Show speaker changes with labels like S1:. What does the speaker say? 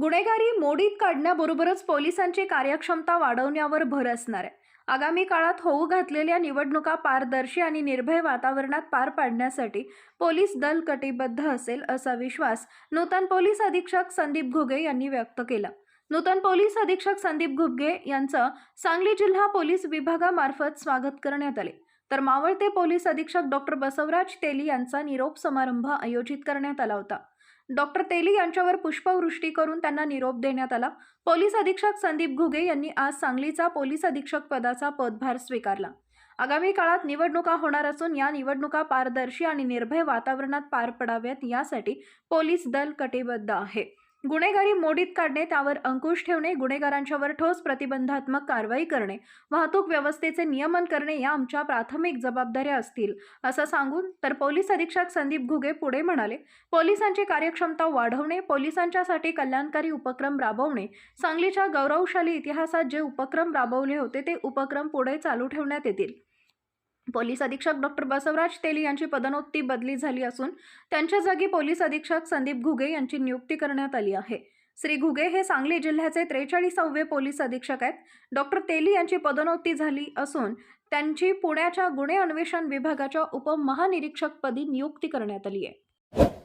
S1: गुन्हेगारी मोडीत काढण्याबरोबरच पोलिसांची कार्यक्षमता वाढवण्यावर भर असणार आहे. आगामी काळात होऊ घातलेल्या निवडणुका पारदर्शी आणि निर्भय वातावरणात पार पाडण्यासाठी पोलीस दल कटिबद्ध असेल असा विश्वास नूतन पोलीस अधीक्षक संदीप घुगे यांनी व्यक्त केला. नूतन पोलीस अधीक्षक संदीप घुगे यांचं सांगली जिल्हा पोलीस विभागामार्फत स्वागत करण्यात आले. तर मावळते पोलीस अधीक्षक डॉक्टर बसवराज तेली यांचा निरोप समारंभ आयोजित करण्यात आला होता. डॉक्टर तेली यांच्यावर पुष्पवृष्टी करून त्यांना निरोप देण्यात आला. पोलीस अधीक्षक संदीप घुगे यांनी आज सांगलीचा पोलीस अधीक्षक पदाचा पदभार स्वीकारला. आगामी काळात निवडणुका होणार असून या निवडणुका पारदर्शी आणि निर्भय वातावरणात पार पडाव्यात यासाठी पोलीस दल कटिबद्ध आहे. गुन्हेगारी मोडीत काढणे त्यावर अंकुश ठेवणे गुन्हेगारांच्यावर ठोस प्रतिबंधात्मक कारवाई करणे वाहतूक व्यवस्थेचे नियमन करणे या आमच्या प्राथमिक जबाबदाऱ्या असतील असं सांगून तर पोलीस अधीक्षक संदीप घुगे पुढे म्हणाले. पोलिसांची कार्यक्षमता वाढवणे पोलिसांच्यासाठी कल्याणकारी उपक्रम राबवणे सांगलीच्या गौरवशाली इतिहासात जे उपक्रम राबवले होते ते उपक्रम पुढे चालू ठेवण्यात येतील. पोलीस अधीक्षक डॉक्टर बसवराज तेली यांची पदनोत्ती बदली झाली असून त्यांच्या जागी पोलीस अधीक्षक संदीप घुगे यांची नियुक्ती करण्यात आली आहे. श्री घुगे हे सांगली जिल्ह्याचे त्रेचाळीसावे पोलीस अधीक्षक आहेत. डॉक्टर तेली यांची पदोन्नती झाली असून त्यांची पुण्याच्या गुन्हे अन्वेषण विभागाच्या उपमहानिरीक्षकपदी नियुक्ती करण्यात आली आहे.